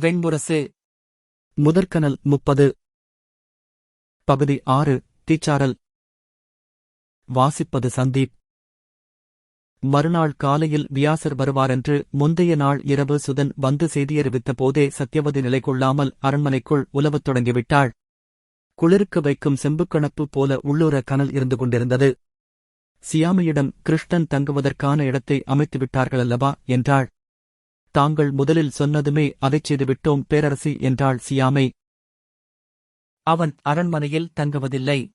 வெண்முரசு. முதற்கனல் முப்பது. பகுதி ஆறு தீச்சாரல் வாசிப்பது சந்தீப். மறுநாள் காலையில் வியாசர் வருவாரென்று முந்தைய நாள் இரவு சுதன் வந்து செய்தியறிவித்த போதே சத்யவதி நிலை கொள்ளாமல் அரண்மனைக்குள் உலவத் தொடங்கிவிட்டாள். குளிருக்கு வைக்கும் செம்புக்கணப்பு போல உள்ளூர கனல் இருந்து கொண்டிருந்தது. சியாமியிடம் கிருஷ்ணன் தங்குவதற்கான இடத்தை அமைத்து அல்லவா என்றாள். தாங்கள் முதலில் சொன்னதுமே அதைச் செய்துவிட்டோம் பேரரசி என்றாள் சியாமை. அவன் அரண்மனையில் தங்குவதில்லை.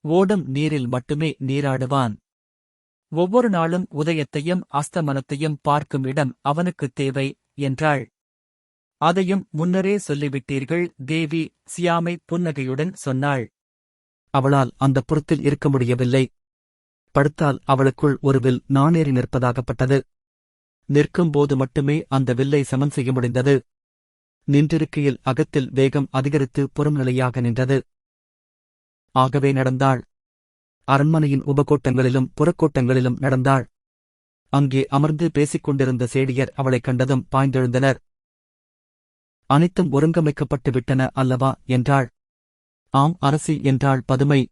ஓடும் நீரில் மட்டுமே நீராடுவான். ஒவ்வொரு நாளும் உதயத்தையும் அஸ்தமனத்தையும் பார்க்கும் இடம் அவனுக்குத் தேவை என்றாள். அதையும் முன்னரே சொல்லிவிட்டீர்கள் தேவி சியாமை புன்னகையுடன் சொன்னாள். அவளால் அந்த புறத்தில் இருக்க முடியவில்லை. படுத்தால் அவளுக்குள் ஒருவில் நாணேறி நிற்பதாகப்பட்டது. நிற்கும்போது மட்டுமே அந்த வில்லை சமன் செய்ய முடிந்தது. நின்றிருக்கையில் அகத்தில் வேகம் அதிகரித்து புறம்நிலையாக நின்றது. ஆகவே நடந்தாள். அரண்மனையின் உபகோட்டங்களிலும் புறக்கோட்டங்களிலும் நடந்தாள். அங்கே அமர்ந்து பேசிக் கொண்டிருந்த சேடியர் அவளைக் கண்டதும் பாய்ந்தெழுந்தனர். அனைத்தும் ஒருங்கமைக்கப்பட்டு விட்டன அல்லவா? என்றாள். ஆம் அரசி என்றாள் பதுமை.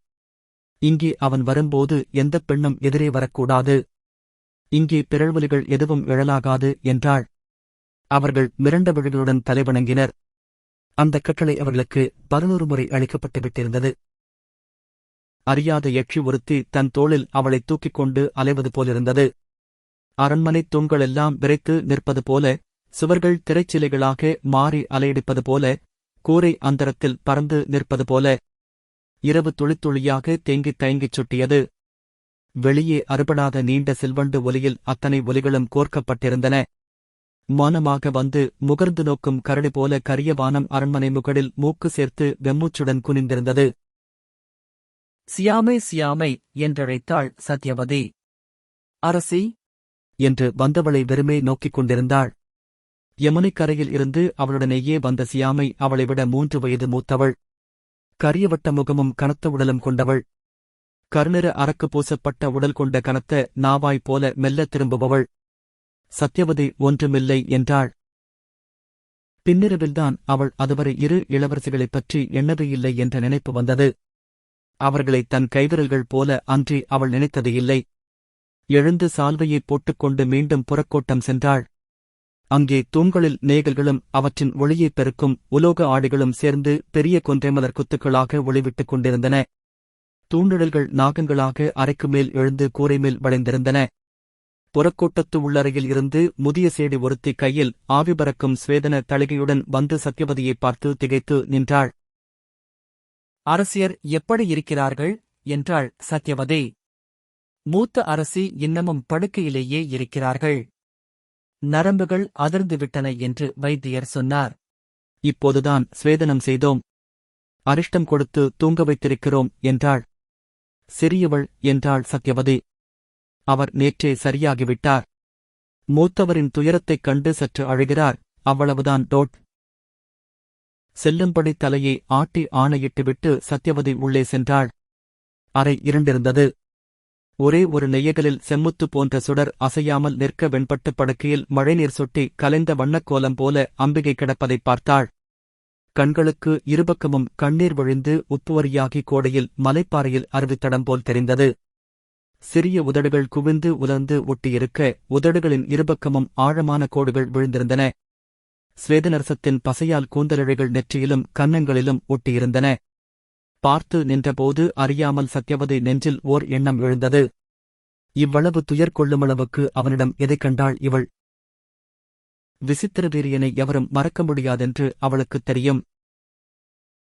இங்கே அவன் வரும்போது எந்தப் பெண்ணும் எதிரே வரக்கூடாது. இங்கே பிறழ்வலிகள் எதுவும் எழலாகாது என்றாள். அவர்கள் மிரண்ட விழிகளுடன் தலைவணங்கினர். அந்த கட்டளை அவர்களுக்கு பதினோரு முறை அளிக்கப்பட்டு விட்டிருந்தது அறியாத யட்சி ஒருத்தி தன் தோளில் அவளைத் தூக்கிக் கொண்டு அலைவது போலிருந்தது. அரண்மனைத் தூண்களெல்லாம் விரைத்து நிற்பது போல சுவர்கள் திரைச்சிலைகளாக மாறி அலையடிப்பது போல கூரை அந்தரத்தில் பறந்து நிற்பது போல. இரவு துளித்துளியாக தேங்கித் தயங்கிச் சுட்டியது. வெளியே அறுபடாத நீண்ட செல்வண்டு ஒலியில் அத்தனை ஒலிகளும் கோர்க்கப்பட்டிருந்தன. மௌனமாக வந்து முகர்ந்து நோக்கும் கரடி போல கரிய வானம் அரண்மனை முகடில் மூக்கு சேர்த்து வெம்மூச்சுடன் குனிந்திருந்தது. சியாமை சியாமை என்றழைத்தாள் சத்யவதி. அரசி என்று வந்தவளை வெறுமே நோக்கிக் கொண்டிருந்தாள். யமுனைக்கரையில் இருந்து அவளுடனேயே வந்த சியாமை அவளை விட மூன்று வயது மூத்தவள். கரியவட்ட முகமும் கனத்த உடலும் கொண்டவள். கருநிற அரக்கு பூசப்பட்ட உடல் கொண்ட கனத்த நாவாய் போல மெல்லத் திரும்புபவள். சத்யவதி ஒன்றுமில்லை என்றாள். பின்னிரவில்தான் அவள் அதுவரை இரு இளவரசிகளைப் பற்றி எண்ணவே இல்லை என்ற நினைப்பு வந்தது. அவர்களை தன் கைவிரல்கள் போல அன்றி அவள் நினைத்தது இல்லை. எழுந்து சால்வையைப் போட்டுக்கொண்டு மீண்டும் புறக்கோட்டம் சென்றாள். அங்கே தூண்களில் நேகல்களும் அவற்றின் ஒளியைப் பெருக்கும் உலோக ஆடிகளும் சேர்ந்து பெரிய கொன்றைமலர் குத்துக்களாக ஒளிவிட்டுக் கொண்டிருந்தன. தூண்டிடல்கள் நாகங்களாக அறைக்கு மேல் எழுந்து கூரை மேல் வளைந்திருந்தன. புறக்கோட்டத்து உள்ளறையில் இருந்து முதிய சேடி ஒருத்தி கையில் ஆவி பறக்கும் ஸ்வேதன தளிகையுடன் வந்து சத்யவதியைப் பார்த்து திகைத்து நின்றாள். அரசியர் எப்படி இருக்கிறார்கள்? என்றாள் சத்யவதி. மூத்த அரசி இன்னமும் படுக்கையிலேயே இருக்கிறார்கள். நரம்புகள் அதிர்ந்துவிட்டன என்று வைத்தியர் சொன்னார். இப்போதுதான் ஸ்வேதனம் செய்தோம். அரிஷ்டம் கொடுத்து தூங்க வைத்திருக்கிறோம் என்றாள். சிறியவள் என்றாள் சத்யவதி. அவர் நேற்றே சரியாகிவிட்டார். மூத்தவரின் துயரத்தைக் கண்டு சற்று அழுகிறார். அவ்வளவுதான் டோட். செல்லும்படி தலையை ஆட்டி ஆணையிட்டுவிட்டு சத்யவதி உள்ளே சென்றாள். அறை இருண்டிருந்தது. ஒரே ஒரு நெய்யகலில் செம்முத்து போன்ற சுடர் அசையாமல் நிற்க வெண்பட்டு படுக்கையில் மழைநீர் சொட்டி கலைந்த வண்ணக்கோலம் போல அம்பிகை கிடப்பதைப் பார்த்தாள். கண்களுக்கு இருபக்கமும் கண்ணீர் விழுந்து உப்புவரியாகி கோடையில் மலைப்பாறையில் அருவித்தடம் போல் தெரிந்தது. சிறிய உதடுகள் குவிந்து உலர்ந்து ஒட்டியிருக்க உதடுகளின் இருபக்கமும் ஆழமான கோடுகள் விழுந்திருந்தன. ஸ்வேதநரசத்தின் பசையால் கூந்தலிழைகள் நெற்றியிலும் கன்னங்களிலும் ஒட்டியிருந்தன. பார்த்து நின்றபோது அறியாமல் சத்யவதி நெஞ்சில் ஓர் எண்ணம் எழுந்தது. இவ்வளவு துயர் கொள்ளுமளவுக்கு அவனிடம் எதைக் கண்டாள் இவள்? விசித்திர வீரியனை எவரும் மறக்க முடியாதென்று அவளுக்குத் தெரியும்.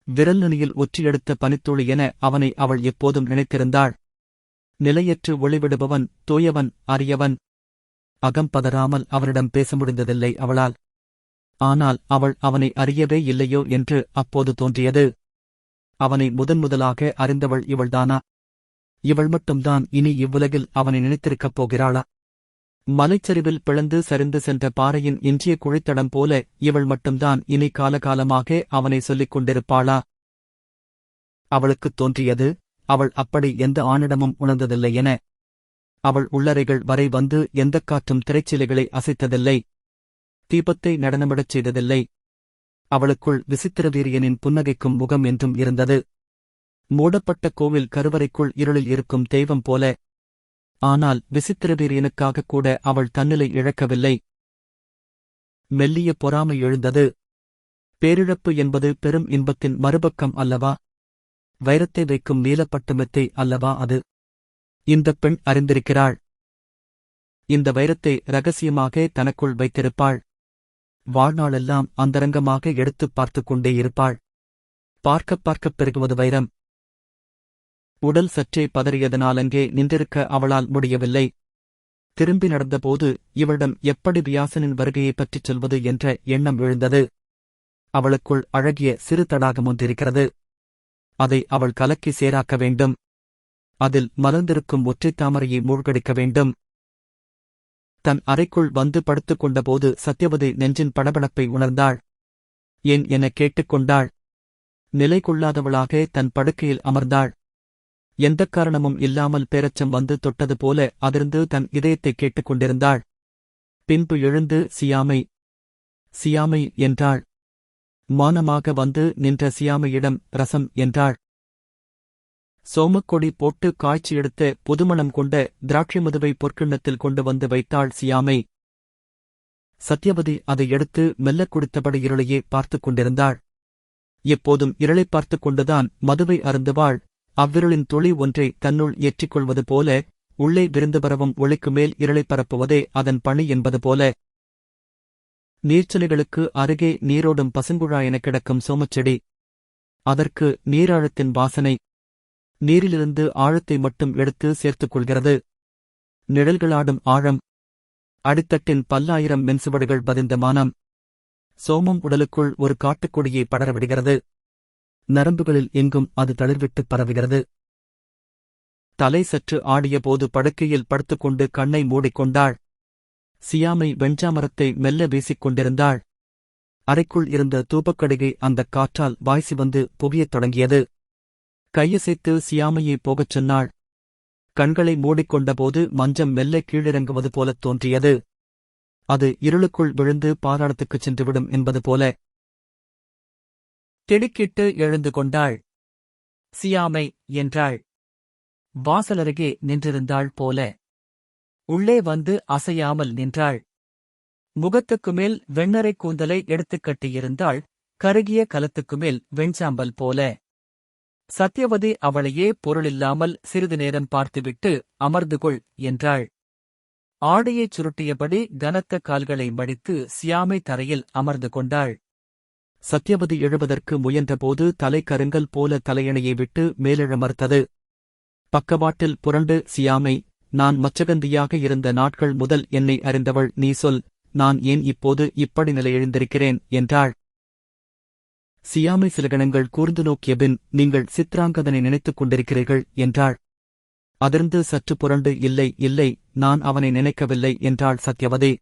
விரல் நுனியில் ஒற்றியெடுத்த பனித்துளி என அவனை அவள் எப்போதும் நினைத்திருந்தாள். நிலையற்று ஒளிவிடுபவன் தூயவன் அரியவன். அகம் பதறாமல் அவனிடம் பேச முடிந்ததில்லை அவளால். ஆனால் அவள் அவனை அறியவே இல்லையோ என்று அப்போது தோன்றியது. அவனை முதன்முதலாக அறிந்தவள் இவள்தானா? இவள் மட்டும்தான் இனி இவ்வுலகில் அவனை நினைத்திருக்கப் போகிறாளா? மலைச்சரிவில் பிளந்து சரிந்து சென்ற பாறையின் இன்றிய குழித்தடம் போல இவள் மட்டும்தான் இனி காலகாலமாக அவனை சொல்லிக் கொண்டிருப்பாளா? அவளுக்குத் தோன்றியது அவள் அப்படி எந்த ஆணிடமும் உணர்ந்ததில்லை என. அவள் உள்ளறைகள் வரை வந்து எந்தக் காற்றும் திரைச்சிலைகளை அசைத்ததில்லை தீபத்தை நடனமிடச் செய்ததில்லை. அவளுக்குள் விசித்திரவீரியனின் புன்னகைக்கும் முகம் என்றும் இருந்தது. மூடப்பட்ட கோவில் கருவறைக்குள் இருளில் இருக்கும் தெய்வம் போல ஆனால் விசித்திரவீரியனுக்காக கூட அவள் தன்னிலை இழக்கவில்லை. மெல்லிய பொறாமை எழுந்தது. பேரிழப்பு என்பது பெரும் இன்பத்தின் மறுபக்கம் அல்லவா? வைரத்தை வைக்கும் நீலப்பட்டு மெத்தை அல்லவா அது? இந்தப் பெண் அறிந்திருக்கிறாள். இந்த வைரத்தை ரகசியமாக தனக்குள் வைத்திருப்பாள். வாழ்நாளெல்லாம் அந்தரங்கமாக எடுத்துப் பார்த்துக் கொண்டே இருப்பாள். பார்க்கப் பார்க்கப் பெருகுவது வைரம். உடல் சற்றே பதறியதனாலங்கே நின்றிருக்க அவளால் முடியவில்லை. திரும்பி நடந்தபோது இவளிடம் எப்படி வியாசனின் வருகையைப் பற்றிச் சொல்வது என்ற எண்ணம் எழுந்தது. அவளுக்குள் அழகிய சிறு தடாகம் ஒன்றிருக்கிறது. அதை அவள் கலக்கி சேராக்க வேண்டும். அதில் மலர்ந்திருக்கும் ஒற்றைத் தாமரையை மூழ்கடிக்க வேண்டும். தன் அறைக்குள் வந்து படுத்துக் கொண்டபோது சத்யவதி நெஞ்சின் படபடப்பை உணர்ந்தாள். ஏன் என கேட்டுக்கொண்டாள் நிலை கொள்ளாதவளாக தன் படுக்கையில் அமர்ந்தாள். எந்தக் காரணமும் இல்லாமல் பேரச்சம் வந்து தொட்டது போல அதிர்ந்து தன் இதயத்தைக் கேட்டுக் கொண்டிருந்தாள் பின்பு எழுந்து சியாமை சியாமை என்றாள். மானமாக வந்து நின்ற சியாமையிடம் ரசம் என்றாள். சோமக்கொடி போட்டு காய்ச்சி எடுத்த புதுமணம் கொண்ட திராட்சை மதுவை பொற்கிண்ணத்தில் கொண்டு வந்து வைத்தாள் சியாமை. சத்யவதி அதை எடுத்து மெல்லக் குடித்தபடி இருளையே பார்த்துக் கொண்டிருந்தாள். எப்போதும் இருளைப் பார்த்துக் கொண்டுதான் மதுவை அருந்துவாள். அவ்விருளின் துளி ஒன்றை தன்னுள் ஏற்றிக் கொள்வது போல உள்ளே விருந்து பரவும் ஒளிக்கு மேல் இருளைப் பரப்புவதே அதன் பணி என்பது போல. நீர்ச்சலிகளுக்கு அருகே நீரோடும் பசுங்குழா எனக் கிடக்கும் சோமச்செடி. அதற்கு நீராழத்தின் வாசனை. நீரிலிருந்து ஆழத்தை மட்டும் எடுத்து சேர்த்துக் கொள்கிறது. நிழல்களாடும் ஆழம். அடித்தட்டின் பல்லாயிரம் மென்சுவடுகள் பதிந்த மானம். சோமம் உடலுக்குள் ஒரு காட்டுக்கொடியை படரவிடுகிறது நரம்புகளில் எங்கும் அது தளிர்விட்டுப் பரவுகிறது. தலை சற்று ஆடியபோது படுக்கையில் படுத்துக்கொண்டு கண்ணை மூடிக்கொண்டாள். சியாமை வெஞ்சாமரத்தை மெல்ல வீசிக் கொண்டிருந்தாள் அறைக்குள் இருந்த தூபக்கடிகை அந்தக் காற்றால் வாய்சி வந்து புவியத் தொடங்கியது. கையசைத்து சியாமையை போகச் சொன்னாள். கண்களை மூடிக்கொண்டபோது மஞ்சம் மெல்ல கீழிறங்குவது போலத் தோன்றியது. அது இருளுக்குள் விழுந்து பாதாளத்துக்குச் சென்றுவிடும் என்பது போல. திடுக்கிட்டு எழுந்து கொண்டாள். சியாமை என்றாள். வாசலருகே நின்றிருந்தாள் போல. உள்ளே வந்து அசையாமல் நின்றாள். முகத்துக்கு மேல் வெண்ணறை கூந்தலை எடுத்துக் கட்டியிருந்தாள். கருகிய கலத்துக்கு மேல் வெண்சாம்பல் போல. சத்யவதி அவளையே பொருளில்லாமல் சிறிது நேரம் பார்த்துவிட்டு அமர்ந்து கொள் என்றாள். ஆடையைச் சுருட்டியபடி கனத்த கால்களை மடித்து சியாமை தரையில் அமர்ந்து கொண்டாள். சத்யவதி எழுவதற்கு முயன்றபோது தலை கருங்கல் போல தலையணையை விட்டு மேலெழமறுத்தது. பக்கவாட்டில் புரண்டு சியாமை நான் மச்சகந்தியாக இருந்த நாட்கள் முதல் என்னை அறிந்தவள் நீ சொல் நான் ஏன் இப்போது இப்படி நிலையெழுந்திருக்கிறேன்? என்றாள். சியாமை சில கணங்கள் கூர்ந்து நோக்கிய பின் நீங்கள் சித்ராங்கதனை நினைத்துக் கொண்டிருக்கிறீர்கள் என்றாள். அதிர்ந்து சற்று புரண்டு இல்லை இல்லை நான் அவனை நினைக்கவில்லை என்றாள் சத்யவதி.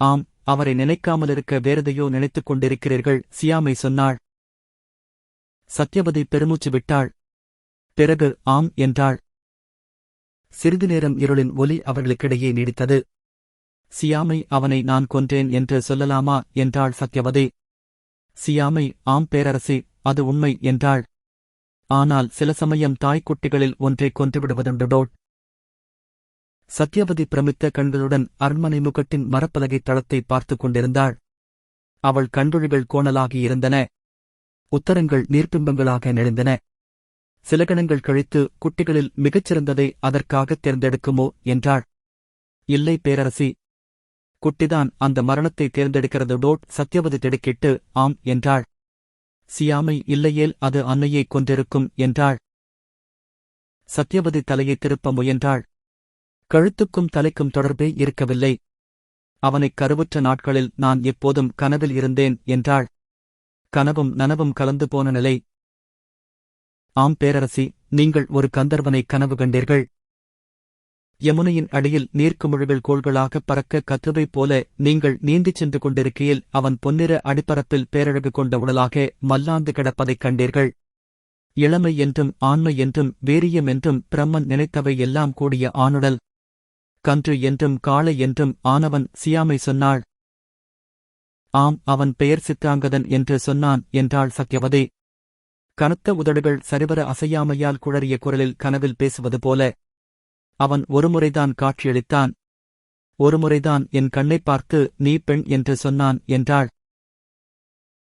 ஆம் அவரை நினைக்காமலிருக்க வேறதையோ நினைத்துக் கொண்டிருக்கிறீர்கள் சியாமை சொன்னாள். சத்யவதி பெருமூச்சு விட்டாள். பிறகு ஆம் என்றாள். சிறிது நேரம் இருளின் ஒலி அவர்களுக்கிடையே நீடித்தது. சியாமை அவனை நான் கொன்றேன் என்று சொல்லலாமா என்றாள் சத்யவதி. சியாமை ஆம் பேரரசி அது உண்மை என்றாள். ஆனால் சில சமயம் தாய்க்குட்டிகளில் ஒன்றை கொன்றுவிடுவதுண்டுடோ சத்யவதி பிரமித்த கண்களுடன் அரண்மனை முகட்டின் மரப்பலகை தளத்தை பார்த்துக் கொண்டிருந்தாள். அவள் கண்விழிகள் கோணலாகி இருந்தன. உத்தரங்கள் நீர்ப்பிம்பங்களாக நெளிந்தன. சில கணங்கள் கழித்து குட்டிகளில் மிகச்சிறந்ததை அதற்காகத் தேர்ந்தெடுக்குமோ என்றாள். இல்லை பேரரசி. குட்டிதான் அந்த மரணத்தை தேர்ந்தெடுக்கிறது டோட் சத்யவதி திடுக்கிட்டு ஆம் என்றாள். சியாமை இல்லையேல் அது அன்னையை கொன்றிருக்கும் என்றாள். சத்யவதி தலையை திருப்ப முயன்றாள். கழுத்துக்கும் தலைக்கும் தொடர்பே இருக்கவில்லை. அவனைக் கருவுற்ற நாட்களில் நான் எப்போதும் கனவில் இருந்தேன் என்றாள். கனவும் நனவும் கலந்து போன நிலை. ஆம் பேரரசி நீங்கள் ஒரு கந்தர்வனை கனவு கண்டீர்கள். யமுனையின் அடியில் நீர்க்குமிழ்கள் கோள்களாகப் பறக்க கத்துவைப் போல நீங்கள் நீந்திச் சென்று கொண்டிருக்கையில் அவன் பொன்னிற அடிப்பரப்பில் பேரழகு கொண்ட உடலாக மல்லாந்து கிடப்பதைக் கண்டீர்கள். இளமை என்றும் ஆண்மை என்றும் வீரியம் என்றும் பிரம்மன் நினைத்தவை எல்லாம் கூடிய ஆணுடல். கன்று என்றும் காளை என்றும் ஆனவன் சியாமை சொன்னாள். ஆம் அவன் பெயர் சித்தாங்கதன் என்று சொன்னான் என்றாள் சத்யவதே கனத்த உதடுகள் சரிவர அசையாமையால் குழறிய குரலில் கனவில் பேசுவது போல அவன் ஒருமுறைதான் காட்சியளித்தான். ஒருமுறைதான் என் கண்ணைப் பார்த்து நீ பெண் என்று சொன்னான் என்றாள்.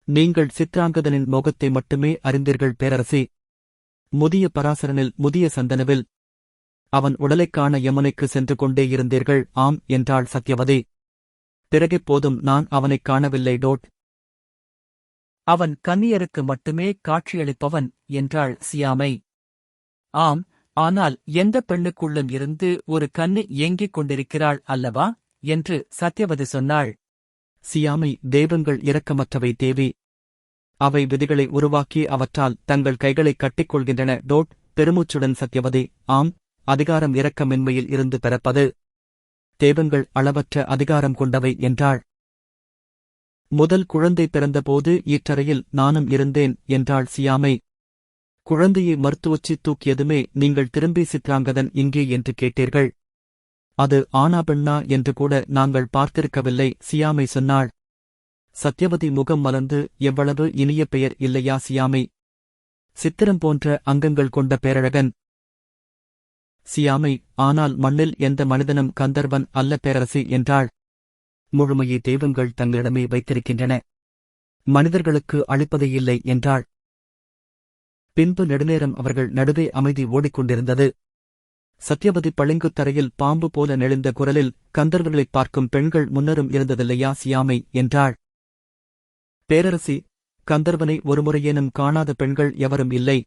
நீங்கள் சித்ராங்கதனின் முகத்தை மட்டுமே அறிந்தீர்கள் பேரரசி. முதிய பராசரனில் முதிய சந்தனவில் அவன் உடலைக் காண யமுனைக்கு சென்று கொண்டே இருந்தீர்கள் ஆம் என்றாள் சத்யவதி. பிறகு போதும் நான் அவனைக் காணவில்லை டோட். அவன் கன்னியருக்கு மட்டுமே காட்சியளிப்பவன் என்றாள் சியாமை. ஆம் ஆனால் எந்த பெண்ணுக்குள்ளும் இருந்து ஒரு கண்ணு ஏங்கிக் கொண்டிருக்கிறாள் அல்லவா என்று சத்யவதி சொன்னாள். சியாமை தெய்வங்கள் இரக்கமற்றவை தேவி. அவை விதிகளை உருவாக்கி அவற்றால் தங்கள் கைகளை கட்டிக்கொள்கின்றன டோட். பெருமூச்சுடன் சத்யவதி ஆம். அதிகாரம் இரக்கமின்மையில் இருந்து பிறப்பது. தேவங்கள் அளவற்ற அதிகாரம் கொண்டவை என்றாள். முதல் குழந்தை பிறந்தபோது ஈற்றறையில் நானும் இருந்தேன் என்றாள் சியாமை. குழந்தையை மருத்துவச்சி தூக்கியதுமே நீங்கள் திரும்பி சித்ராங்கதன் இங்கே என்று கேட்டீர்கள். அது ஆனா பெண்ணா என்று கூட நாங்கள் பார்த்திருக்கவில்லை சியாமை சொன்னாள். சத்யவதி முகம் மலர்ந்து எவ்வளவு இனிய பெயர் இல்லையா சியாமை. சித்திரம் போன்ற அங்கங்கள் கொண்ட பேரழகன். சியாமை ஆனால் மண்ணில் எந்த மனிதனும் கந்தர்வன் அல்ல பேரரசி என்றாள். முழுமையை தெய்வங்கள் தங்களிடமே வைத்திருக்கின்றன. மனிதர்களுக்கு அளிப்பதே இல்லை என்றாள். பின்பு நெடுநேரம் அவர்கள் நடுவே அமைதி ஓடிக்கொண்டிருந்தது. சத்யவதி பளிங்குத் தரையில் பாம்பு போல நெளிந்த குரலில் கந்தர்வர்களைப் பார்க்கும் பெண்கள் முன்னரும் இருந்ததில்லையா சியாமை என்றாள். பேரரசி கந்தர்வனை ஒருமுறையேனும் காணாத பெண்கள் எவரும் இல்லை.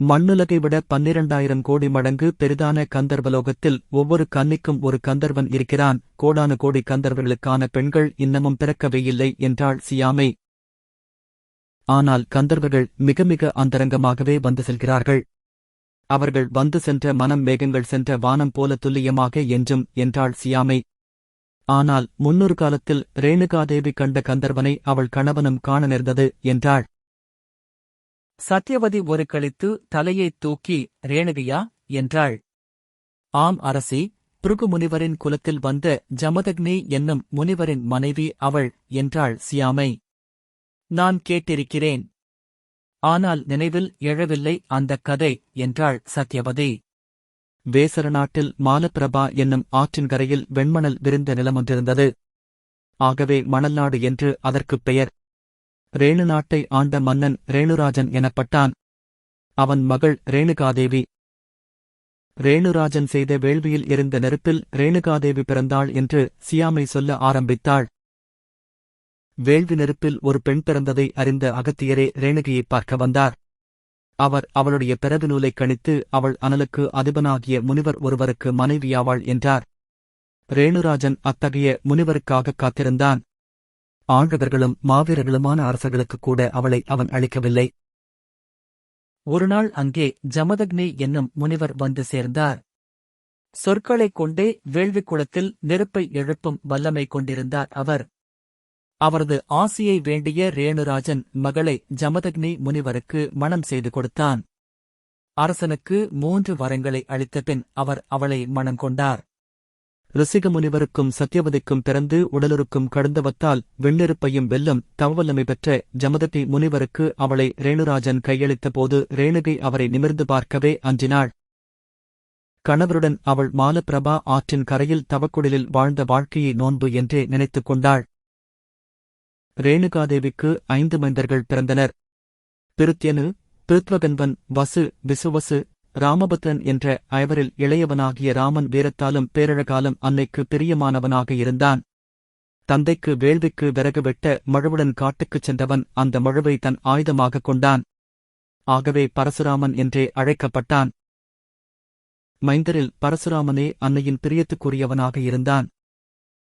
மண்ணுலகை விட பன்னிரண்டாயிரம் கோடி மடங்கு பெரிதான கந்தர்வலோகத்தில் ஒவ்வொரு கன்னிக்கும் ஒரு கந்தர்வன் இருக்கிறான். கோடானு கோடி கந்தர்வர்களுக்கான பெண்கள் இன்னமும் பிறக்கவே இல்லை என்றாள் சியாமை. ஆனால் கந்தர்வர்கள் மிக மிக அந்தரங்கமாகவே வந்து செல்கிறார்கள். அவர்கள் வந்து சென்ற மனம் மேகங்கள் சென்ற வானம் போல துல்லியமாக என்றும் என்றாள் சியாமை. ஆனால் முன்னொரு காலத்தில் ரேணுகாதேவி கண்ட கந்தர்வனை அவள் கணவனும் காண நேர்ந்தது என்றாள். சத்யவதி ஒரு கழித்து தலையைத் தூக்கி ரேணுகையா? என்றாள். ஆம் அரசி பிருகு முனிவரின் குலத்தில் வந்த ஜமதக்னி என்னும் முனிவரின் மனைவி அவள் என்றாள் சியாமை. நான் கேட்டிருக்கிறேன். ஆனால் நினைவில் எழவில்லை அந்தக் கதை என்றாள் சத்யவதி. வேசர நாட்டில் மாலப்பிரபா என்னும் ஆற்றின் கரையில் வெண்மணல் விரிந்த நிலமொன்றிருந்தது. ஆகவே மணல் நாடு என்று அதற்குப் பெயர். ரேணு நாட்டை ஆண்ட மன்னன் ரேணுராஜன் எனப்பட்டான். அவன் மகள் ரேணுகாதேவி. ரேணுராஜன் செய்த வேள்வியில் எரிந்த நெருப்பில் ரேணுகாதேவி பிறந்தாள் என்று சியாமை சொல்ல ஆரம்பித்தாள். வேள்வி நெருப்பில் ஒரு பெண் பிறந்ததை அறிந்த அகத்தியரே ரேணுகையைப் பார்க்க வந்தார். அவர் அவளுடைய பிறகு நூலைக் கணித்து அவள் அனலுக்கு அதிபனாகிய முனிவர் ஒருவருக்கு மனைவியாவாள் என்றார். ரேணுராஜன் அத்தகைய முனிவருக்காகக் காத்திருந்தான். ஆண்டவர்களும் மாவீரர்களுமான அரசர்களுக்குக் கூட அவளை அவன் அளிக்கவில்லை. ஒருநாள் அங்கே ஜமதக்னி என்னும் முனிவர் வந்து சேர்ந்தார். சொற்களைக் கொண்டே வேள்விக் குளத்தில் நெருப்பை எழுப்பும் வல்லமை கொண்டிருந்தார் அவர். அவரது ஆசியை வேண்டிய ரேணுராஜன் மகளை ஜமதக்னி முனிவருக்கு மணம் செய்து கொடுத்தான். அரசனுக்கு மூன்று வரங்களை அளித்த பின் அவர் அவளை மணம் கொண்டார். ரிசிக முனிவருக்கும் சத்யவதிக்கும் பிறந்து உடலுருக்கும் கடந்தவத்தால் விண்ணெருப்பையும் வெல்லும் தவவல்லமை பெற்ற ஜமதத்தி முனிவருக்கு அவளை ரேணுராஜன் கையளித்த போது ரேணுகை அவரை நிமிர்ந்து பார்க்கவே அஞ்சினாள். கணவருடன் அவள் மாலப்பிரபா ஆற்றின் கரையில் தவக்குடலில் வாழ்ந்த வாழ்க்கையை நோன்பு என்றே நினைத்துக் கொண்டாள். ரேணுகாதேவிக்கு ஐந்து மைந்தர்கள் பிறந்தனர். பிருத்யனு பிருத்வகன்வன் வசு விசுவசு ராமபுத்தன் என்ற ஐவரில் இளையவனாகிய ராமன் வீரத்தாலும் பேரழகாலும் அன்னைக்கு பிரியமானவனாக இருந்தான். தந்தைக்கு வேள்விக்கு விறகு வெட்ட மழுவுடன் காட்டுக்குச் சென்றவன் அந்த மழுவை தன் ஆயுதமாகக் கொண்டான். ஆகவே பரசுராமன் என்றே அழைக்கப்பட்டான். மைந்தரில் பரசுராமனே அன்னையின் பிரியத்துக்குரியவனாக இருந்தான்.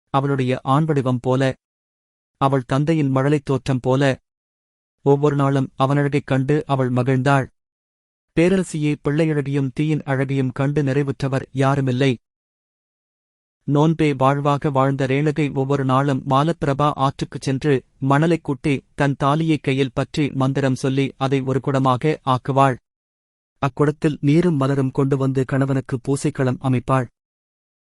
அவளுடைய ஆண்வடிவம் போல அவள் தந்தையின் மழலைத் தோற்றம் போல ஒவ்வொரு நாளும் அவனழகைக் கண்டு அவள் மகிழ்ந்தாள். பேரரசியை பிள்ளையழகியும் தீயின் அழகியும் கண்டு நிறைவுற்றவர் யாருமில்லை. நோன்பே வாழ்வாக வாழ்ந்த ரேணகை ஒவ்வொரு நாளும் மாலப்பிரபா ஆற்றுக்குச் சென்று மணலைக் குட்டி தன் தாலியை கையில் பற்றி மந்திரம் சொல்லி அதை ஒரு குடமாக ஆக்குவாள். அக்குடத்தில் நீரும் மலரும் கொண்டு வந்து கணவனுக்கு பூசைக்களம் அமைப்பாள்.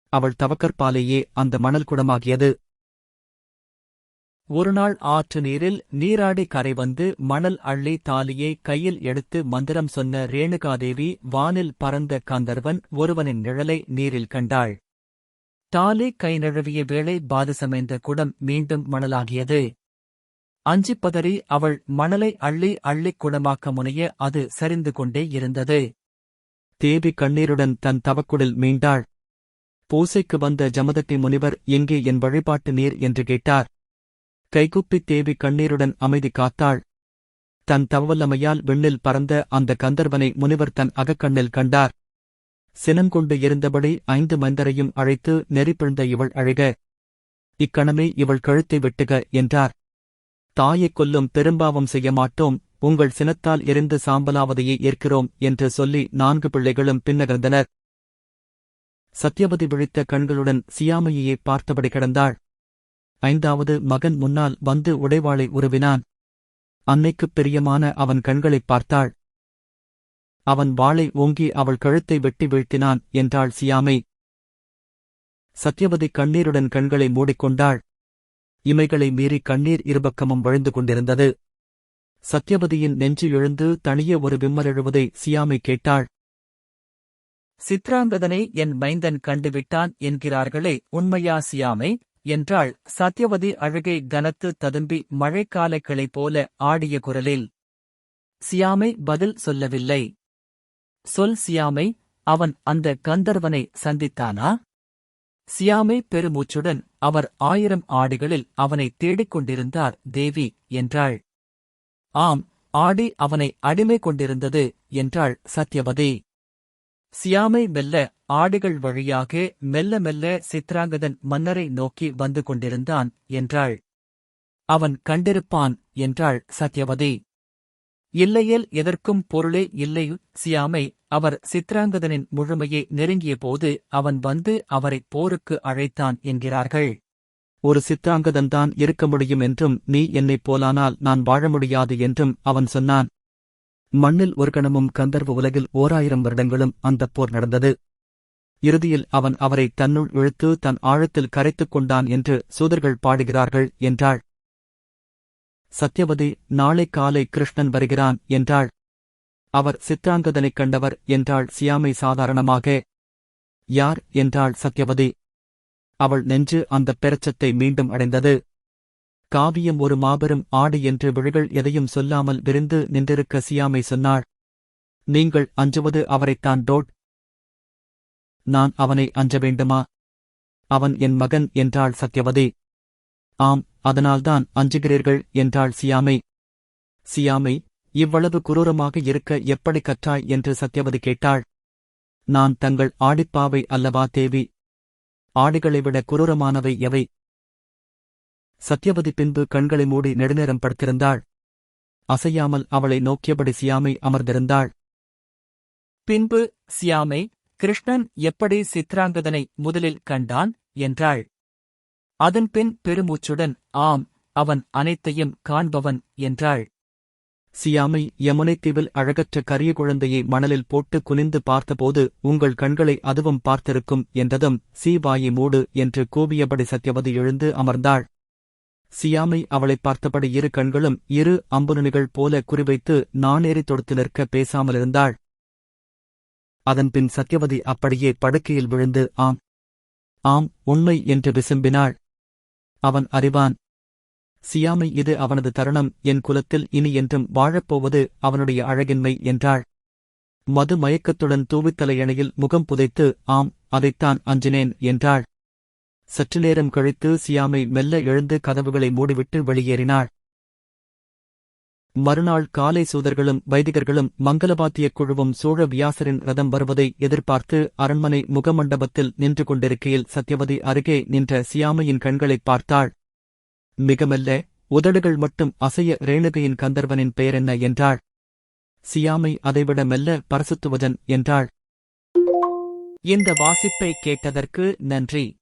அவள் தவக்கற்பாலேயே அந்த மணல் குடமாகியது. ஒருநாள் ஆற்று நீரில் நீராடி கரை வந்து மணல் அள்ளி தாலியை கையில் எடுத்து மந்திரம் சொன்ன ரேணுகாதேவி வானில் பறந்த கந்தர்வன் ஒருவனின் நிழலை நீரில் கண்டாள். தாலி கை நழுவிய வேளை பாதசமைந்த குடம் மீண்டும் மணலாகியது. அஞ்சிப் பதறி அவள் மணலை அள்ளி அள்ளிக் குடமாக்க முனைய அது சரிந்து கொண்டே இருந்தது. தேவி கண்ணீருடன் தன் தவக்குடில் மீண்டாள். பூசைக்கு வந்த ஜமதட்டி முனிவர் எங்கே என் வழிபாட்டு நீர்? என்று கேட்டார். கைகுப்பித் தேவி கண்ணீருடன் அமைதி காத்தாள். தன் தவவல்லமையால் விண்ணில் பறந்த அந்த கந்தர்வனை முனிவர் தன் அகக்கண்ணில் கண்டார். சினங்கொண்டு இருந்தபடி ஐந்து மந்தரையும் அழைத்து நெறிப்பிழ்ந்த இவள் அழுக இக்கணமே இவள் கழுத்தை வெட்டுக என்றார். தாயைக் கொல்லும் பெரும்பாவம் செய்ய மாட்டோம் உங்கள் சினத்தால் எரிந்து சாம்பலாவதையே ஏற்கிறோம் என்று சொல்லி நான்கு பிள்ளைகளும் பின்னகர்ந்தனர். சத்யவதி விழித்த கண்களுடன் சியாமையையே பார்த்தபடி கிடந்தாள். ஐந்தாவது மகன் முன்னால் வந்து உடைவாளை உருவினான். அன்னைக்குப் பிரியமான அவன் கண்களைப் பார்த்தாள். அவன் வாளை ஓங்கி அவள் கழுத்தை வெட்டி வீழ்த்தினான் என்றாள் சியாமை. சத்யவதி கண்ணீருடன் கண்களை மூடிக்கொண்டாள். இமைகளை மீறி கண்ணீர் இருபக்கமும் வழிந்து கொண்டிருந்தது. சத்யவதியின் நெஞ்சு எழுந்து தனிய ஒரு விம்மல் எழுவதை சியாமை கேட்டாள். சித்ராங்கதனை என் மைந்தன் கண்டுவிட்டான் என்கிறார்களே உண்மையா சியாமை? என்றாள். சத்யவதி அழுகை கனத்து ததும்பி மழைக்கால போல ஆடிய குரலில் சியாமை பதில் சொல்லவில்லை. சொல் சியாமை அவன் அந்த கந்தர்வனை சந்தித்தானா? சியாமை பெருமூச்சுடன் அவர் ஆயிரம் ஆடிகளில் அவனை தேடிக் கொண்டிருந்தார் தேவி என்றாள். ஆம் ஆடி அவனை அடிமை கொண்டிருந்தது என்றாள் சத்யவதி. சியாமை மெல்ல ஆடுகள் வழியாக மெல்ல மெல்ல சித்ராங்கதன் மன்னரை நோக்கி வந்து கொண்டிருந்தான் என்றாள். அவன் கண்டிருப்பான் என்றாள் சத்யவதி. இல்லையேல் எதற்கும் பொருளே இல்லை சியாமை அவர் சித்ராங்கதனின் முழுமையை நெருங்கியபோது அவன் வந்து அவரை போருக்கு அழைத்தான் என்கிறார்கள். ஒரு சித்தாங்கதன்தான் இருக்க முடியும் என்றும் நீ என்னைப் போலானால் நான் வாழ முடியாது என்றும் அவன் சொன்னான். மண்ணில் ஒரு கணமும் கந்தர்வ உலகில் ஓராயிரம் வருடங்களும் அந்தப் போர் நடந்தது. இறுதியில் அவன் அவரை தன்னுள் இழுத்து தன் ஆழத்தில் கரைத்துக் கொண்டான் என்று சூதர்கள் பாடுகிறார்கள் என்றாள். சத்யவதி நாளை காலை கிருஷ்ணன் வருகிறான் என்றாள். அவர் சித்தாங்கதனைக் கண்டவர் என்றாள் சியாமை சாதாரணமாக. யார்? என்றாள் சத்யவதி. அவள் நெஞ்சு அந்தப் பெரச்சத்தை மீண்டும் அடைந்தது. காவியம் ஒரு மாபெரும் ஆடு என்று விழிகள் எதையும் சொல்லாமல் விரிந்து நின்றிருக்க சியாமை சொன்னாள். நீங்கள் அஞ்சுவது அவரைத்தான் டோட். நான் அவனை அஞ்ச வேண்டுமா? அவன் என் மகன் என்றாள் சத்யவதி. ஆம் அதனால்தான் அஞ்சுகிறீர்கள் என்றாள் சியாமை. சியாமை இவ்வளவு குரூரமாக இருக்க எப்படி கற்றாய் என்று சத்யவதி கேட்டாள். நான் தங்கள் ஆடிப்பாவை அல்லவா தேவி? ஆடுகளை விட குரூரமானவை எவை? சத்யவதி பின்பு கண்களை மூடி நெடுநேரம் படுத்திருந்தாள். அசையாமல் அவளை நோக்கியபடி சியாமை அமர்ந்திருந்தாள். பின்பு சியாமை கிருஷ்ணன் எப்படி சித்ராங்கதனை முதலில் கண்டான்? என்றாள். அதன்பின் பெருமூச்சுடன் ஆம் அவன் அனைத்தையும் காண்பவன் என்றாள். சியாமை யமுனைத் தீவில் அழகற்ற கரிய குழந்தையை மணலில் போட்டு குனிந்து பார்த்தபோது உங்கள் கண்களை அதுவும் பார்த்திருக்கும் என்றதும் சீவாயி மூடு என்று கூவியபடி சத்யவதி எழுந்து அமர்ந்தாள். சியாமை அவளைப் பார்த்தபடி இரு கண்களும் இரு அம்புனுனிகள் போல குறிவைத்து நானேறி தொடுத்து நிற்க பேசாமலிருந்தாள். அதன்பின் சத்யவதி அப்படியே படுக்கையில் விழுந்து ஆம் ஆம் உண்மை என்று விசும்பினாள். அவன் அறிவான். சியாமை இது அவனது தருணம். என் குலத்தில் இனி என்றும் வாழப்போவது அவனுடைய அழகின்மை என்றாள். மது மயக்கத்துடன் தூவித்தலையணையில் முகம் புதைத்து ஆம் அதைத்தான் அஞ்சினேன் என்றாள். சற்று நேரம் கழித்து சியாமை மெல்ல எழுந்து கதவுகளை மூடிவிட்டு வெளியேறினாள். மறுநாள் காலை சூதர்களும் வைதிகர்களும் மங்களபாத்தியக் குழுவும் சோழ வியாசரின் ரதம் வருவதை எதிர்பார்த்து அரண்மனை முகமண்டபத்தில் நின்று கொண்டிருக்கையில் சத்யவதி அருகே நின்ற சியாமையின் கண்களைப் பார்த்தாள். மிக மெல்ல உதடுகள் மட்டும் அசைய ரேணுகையின் கந்தர்வனின் பெயரென்ன என்றாள். சியாமை அதைவிட மெல்ல பரசுத்துவஜன் என்றாள். இந்த வாசிப்பை கேட்டதற்கு நன்றி.